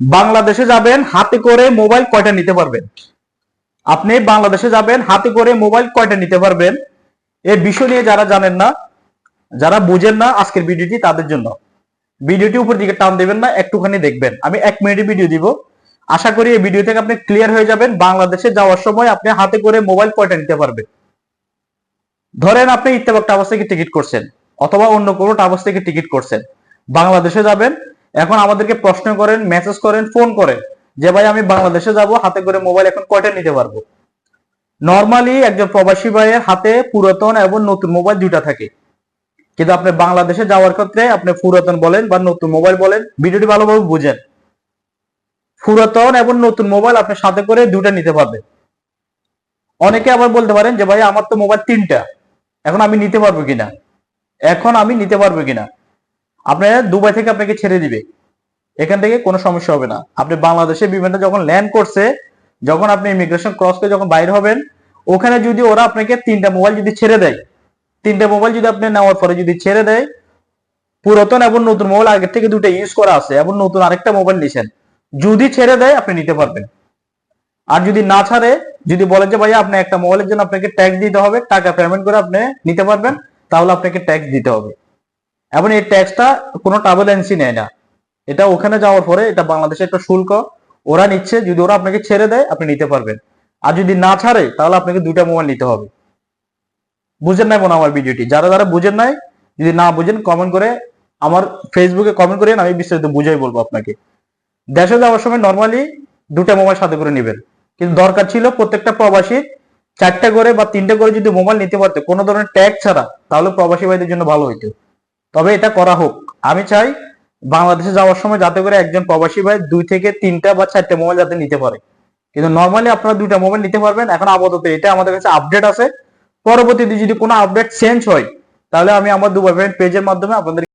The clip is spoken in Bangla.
বাংলাদেশে যাবেন, হাতে করে মোবাইল কয়টা নিতে পারবেন? আপনি বাংলাদেশে যাবেন, হাতে করে মোবাইল কয়টা নিতে পারবেন? এই বিষয় নিয়ে যারা জানেন না, যারা বুঝেন না আজকের ভিডিওটি তাদের জন্য। ভিডিওটি উপর দিকে টান দেবেন না, একটুখানি দেখবেন। আমি এক মিনিটের ভিডিও দিব। আশা করি এই ভিডিও থেকে আপনি ক্লিয়ার হয়ে যাবেন, বাংলাদেশে যাওয়ার সময় আপনি হাতে করে মোবাইল কয়টা নিতে পারবেন। ধরেন আপনি ইত্তেফাক টাওয়ার্স থেকে টিকিট করছেন, অথবা অন্য কোনো টাওয়ার্স থেকে টিকিট করছেন। বাংলাদেশে যাবেন এখন আমাদেরকে প্রশ্ন করেন মেসেজ করেন ফোন করেন যে, ভাই, আমি বাংলাদেশে যাব, হাতে করে মোবাইল এখন কয়টা নিতে পারব? নর্মালি একজন প্রবাসী ভাইয়ের হাতে পুরাতন এবং নতুন মোবাইল দুইটা থাকে। কিন্তু আপনি বাংলাদেশে যাওয়ার ক্ষেত্রে আপনি পুরাতন বলেন বা নতুন মোবাইল বলেন, ভিডিওটি ভালোভাবে বুঝেন। পুরাতন এবং নতুন মোবাইল আপনি সাথে করে দুটা নিতে পারবেন। অনেকে আবার বলতে পারেন যে, ভাই, আমার তো মোবাইল তিনটা, এখন আমি নিতে পারব কিনা? এখন আমি নিতে পারব কিনা? আপনার দুবাই থেকে আপনাকে ছেড়ে দিবে। এখান থেকে কোনো সমস্যা হবে না। আপনি বাংলাদেশে বিমানটা যখন ল্যান্ড করছে, যখন আপনি ইমিগ্রেশন ক্রস করে যখন বাইরে হবেন, ওখানে যদি ওরা আপনাকে তিনটা মোবাইল যদি ছেড়ে দেয়, তিনটা মোবাইল যদি আপনি নেওয়ার পরে যদি ছেড়ে দেয়, পুরাতন এবং নতুন মোবাইল আগের থেকে দুটো ইউজ করা আছে এবং নতুন আরেকটা মোবাইল নিছেন, যদি ছেড়ে দেয়, আপনি নিতে পারবেন। আর যদি না ছাড়ে, যদি বলে যে, ভাইয়া, আপনি একটা মোবাইলের জন্য আপনাকে ট্যাক্স দিতে হবে, টাকা পেমেন্ট করে আপনি নিতে পারবেন, তাহলে আপনাকে ট্যাক্স দিতে হবে। এবং এই ট্যাক্সটা কোনো ট্রাভেল এজেন্সি নেয় না। এটা ওখানে যাওয়ার পরে এটা বাংলাদেশে একটা শুল্ক। ওরা নিচ্ছে, যদি ওরা আপনাকে ছেড়ে দেয়, আপনি নিতে পারবেন। আর যদি না ছাড়ে, তাহলে আপনাকে দুইটা মোবাইল নিতে হবে। বুঝেন নাই মনে আমার ভিডিওটি? যারা যারা বুঝেন নাই, যদি না বুঝেন কমেন্ট করে আমার ফেসবুকে কমেন্ট করেন আমি বিস্তারিত বুঝাই বলব আপনাকে। দেশে যাওয়ার সময় নর্মালি দুটা মোবাইল সাথে করে নেবেন। কিন্তু দরকার ছিল প্রত্যেকটা প্রবাসী চারটা করে বা তিনটা করে যদি মোবাইল নিতে পারতো, কোনো ধরনের ট্যাগ ছাড়া, তাহলে প্রবাসী ভাইদের জন্য ভালো হইতো। তবে এটা করা হোক। আমি চাই বাংলাদেশে যাওয়ার সময় যাতে করে একজন প্রবাসী ভাই দুই থেকে তিনটা বা চারটা মোবাইল যাতে নিতে পারে। কিন্তু নর্মালি আপনারা দুইটা মোবাইল নিতে পারবেন। এখন আপাতত এটা আমাদের কাছে আপডেট আছে। পরবর্তীতে যদি কোনো আপডেট চেঞ্জ হয়, তাহলে আমি আমার দুবাই পেজের মাধ্যমে আপনাদের